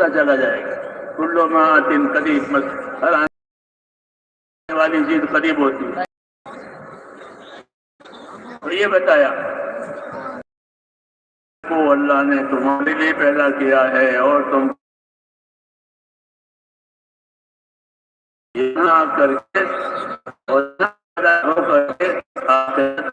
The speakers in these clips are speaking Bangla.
बढ़ता चला जाएगा। कुल्लो मातिन करीब मस हर आने वाली चीज़ करीब होती है। ये बताया को अल्लाह ने तुम्हारे लिए पैदा किया है और तुम ना करके और ना पैदा हो करके आखिरत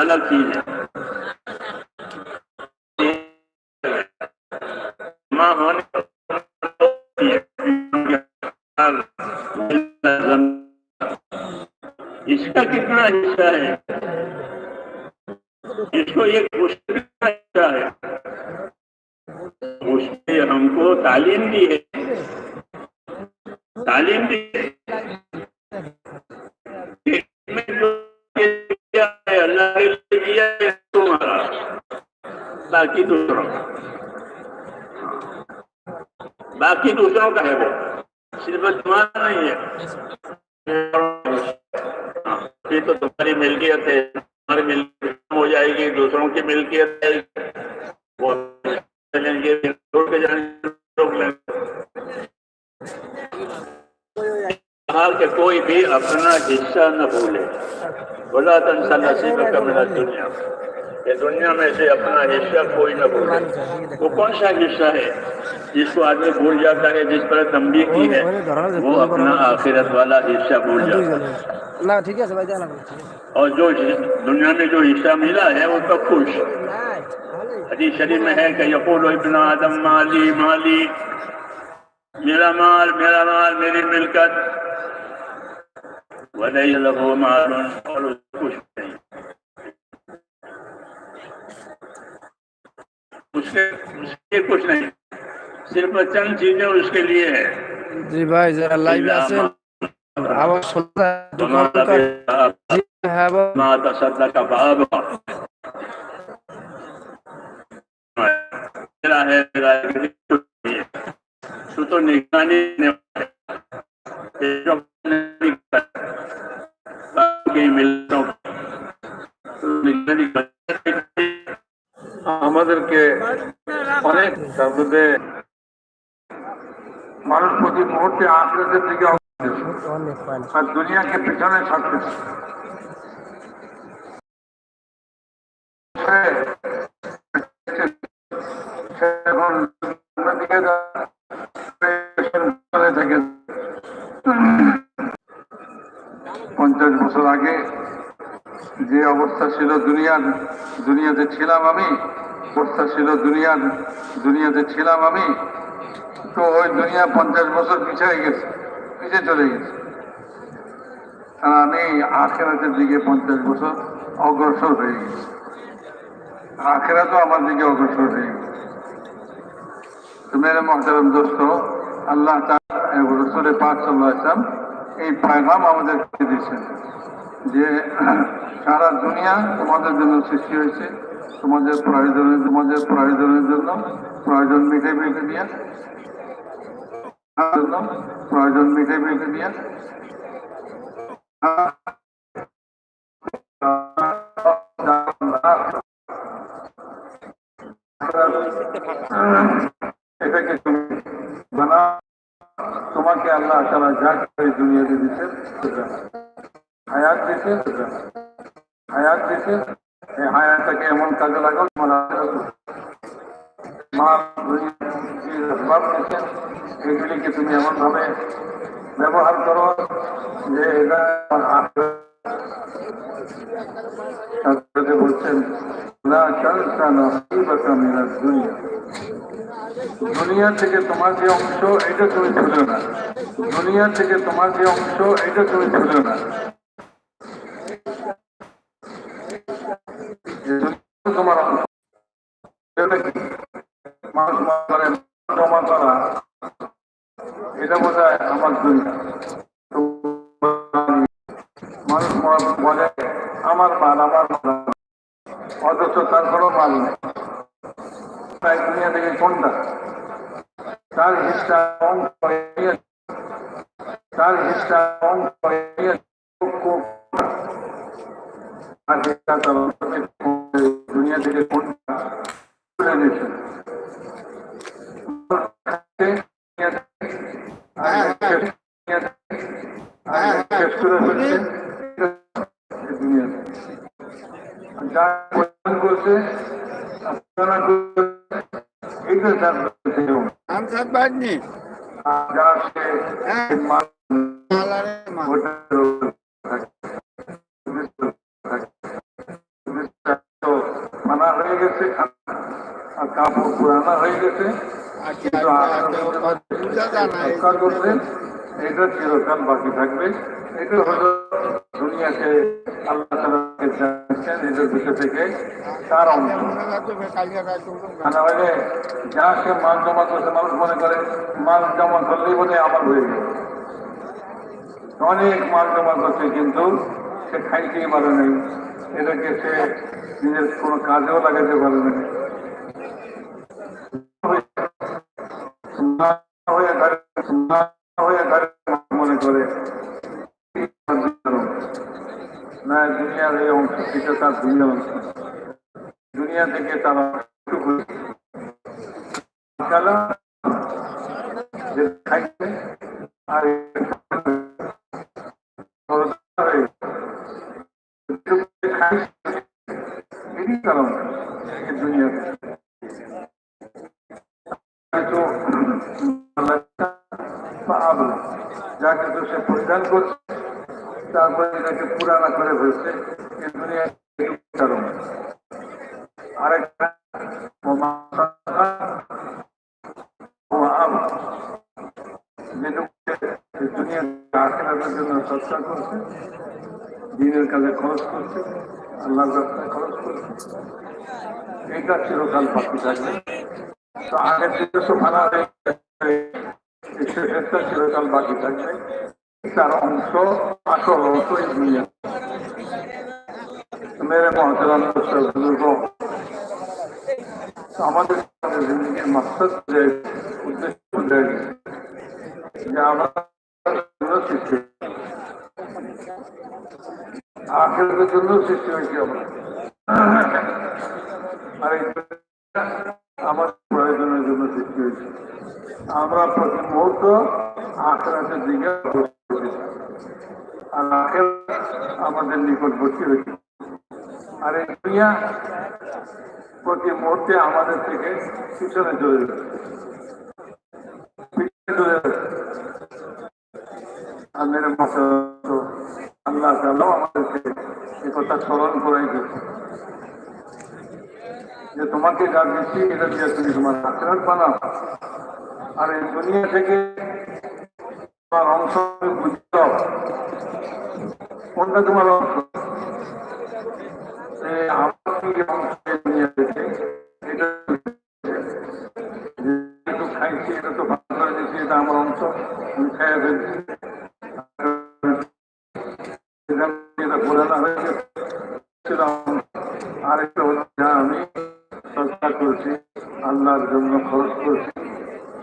अलग चीज़ है। माँ इसका कितना हिस्सा है? इसको एक बाकी दूसरों का बाकी दूसरों का है वो। सिर्फ़ तुम्हारा नहीं है। ये तो तुम्हारी मिल्कियत है। तुम्हारी मिल्कियत हो जाएगी, दूसरों की मिल्कियत है वो चलेंगे छोड़ के जाने लोग। कहा कि कोई भी अपना हिस्सा न भूले। बोला तनसा नसीब का मेरा दुनिया दुनिया में से अपना हिस्सा कोई ना भूले। वो कौन सा हिस्सा है? जिसको आदमी भूल जाता है जिस पर तंबी की है। वो अपना आखिरत वाला हिस्सा भूल जाता है। ठीक है और जो दुनिया में जो हिस्सा मिला है वो तो खुश। हदीस शरीफ में है कि यकूल इतना आदम माली माली। मेरा माल मेरा माल मेरी मिलकत। वनई लहो माल और कुछ नहीं। उसके कुछ नहीं। सिर्फ़ चंद चीज़ें उसके लिए है। जी भाई जरा लाइव से आवाज़ सुनता है दुकान का है वो। माता सदा का बाब मेरा है मेरा तो निगरानी ने আমাদেরকে অনেক তার মধ্যে মানুষ প্রতি মুহূর্তে আখড়াতের দিকে আর দুনিয়াকে পেছনে ছাড়তেছে পঞ্চাশ বছর আগে যে অবস্থা ছিল দুনিয়ার, দুনিয়াতে ছিলাম আমি, অবস্থা ছিল দুনিয়ার, দুনিয়াতে ছিলাম আমি, তো ওই দুনিয়া পঞ্চাশ বছর পিছিয়ে গেছে, পিছিয়ে চলে গেছে। আর আমি আখেরাতের দিকে পঞ্চাশ বছর অগ্রসর হয়ে গেছি। আখেরাতও আমার দিকে অগ্রসর হয়ে গেছে। তো মেরে মহতারাম দোস্ত, আল্লাহ রসুলের পাক সাল্লাহ ইসলাম এই পায়গাম আমাদেরকে দিয়েছেন। যে, সারা দুনিয়া তোমাদের জন্য সৃষ্টি হয়েছে। তোমাদের প্রয়োজনের তোমাদের প্রয়োজনের জন্য, প্রয়োজন মিটে মিটে জন্য প্রয়োজন মিটে মিটে এটাকে তুমি তোমাকে আল্লাহ তারা যা করে দুনিয়াতে দিচ্ছে হায়াত দিছে হায়াত দিছে এই হায়াতটাকে এমন কাজে লাগাও, তোমার মা সব দিচ্ছেন এগুলিকে তুমি এমন ভাবে ব্যবহার করো যে এটা বলছেন দুনিয়া থেকে তোমার যে অংশ, এটা তুমি ভুলো না। দুনিয়া থেকে তোমার যে অংশ, এটা তুমি ভুলো না। তোমার অংশ এটা কি? মানুষ মনে তার কোনো তার হিসা অঙ্ক করে নিয়ে তার হিসা অঙ্ক করে নিয়ে খুব আর হিসা তার অঙ্ক থেকে দুনিয়া থেকে কোনটা তুলে নিয়েছে শেষ করে ফেলছে দুনিয়া যা প্রদান করছে আপনারা করছে, এইটা তার থেকে আমসাদ বাজনি আর যা সে মান আলারে মা ওটার উপর থাকে। তো মানা হয়ে গেছে আর কাপড় পুরানা হয়ে গেছে। আচ্ছা কিন্তু আচ্ছা করছেন এটা চিরকাল বাকি থাকবে। এটা হলো দুনিয়াকে আল্লাহ তালাকে এটার ভিতর থেকে তার অংশ না হলে যা সে মাল জমা করছে মানুষ মনে করে মাল জমা করলেই বলে আমার হয়ে গেল। অনেক মাল জমা করছে কিন্তু সে খাইতেই পারে নাই। এটাকে সে নিজের কোনো কাজেও লাগাতে পারে না হয়ে ঘরে হয়ে ঘরে মনে করে। না দুনিয়ার এই অংশ থেকে তার দুনিয়া অংশ দুনিয়া থেকে তারা আর সে পরিধান করছে, তারপরে এটাকে পুরানা করে ফেলছে আরেকটা করছে, দিনের খরচ করছে খরচ করছে। এইটা চিরকাল বাকি থাকবে। তো আগের এই শেষেরটা চিরকাল বাকি থাকবে। তার অংশ আসল অংশ দুনিয়া। মেরে মহতরাম বুজুর্গ। আমাদের জিন্দগির মাকসদ যে উদ্দেশ্য যে আমরা সৃষ্টি আখেরাতের জন্য সৃষ্টি হয়েছি আমরা। আর প্রয়োজনের জন্য সৃষ্টি হয়েছে। আমরা প্রতি আখেরাতের দিকে। আর আখের আমাদের নিকটবর্তী হয়েছে আর এই দুনিয়া প্রতি মুহূর্তে আমাদের থেকে পিছনে চলে স্মরণ যে তোমাকে এটা তুমি তোমার বানাও আর এই দুনিয়া থেকে অংশ তুমি বুঝতে দাও। কোনটা তোমার অংশ যে আমার কি অংশ এই দুনিয়া থেকে এটা যেটুকু খাইছি, এটা তো ভালো করে দিচ্ছি এটা আমার অংশ আল্লাহর জন্য খরচ করছি।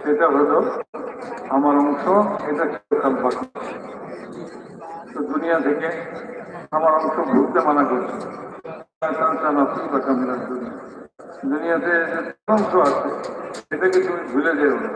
সেটা হলো আমার অংশ, এটা তো দুনিয়া থেকে আমার অংশ ঘুরতে মানা করছে। দুনিয়াতে অংশ আছে সেটাকে তুমি ভুলে যেও না।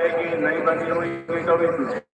क्योंकि बनी हुई होगी तो अभी टूट जाएगी नहीं बनी हुई होगी तो भी टूट जाएगी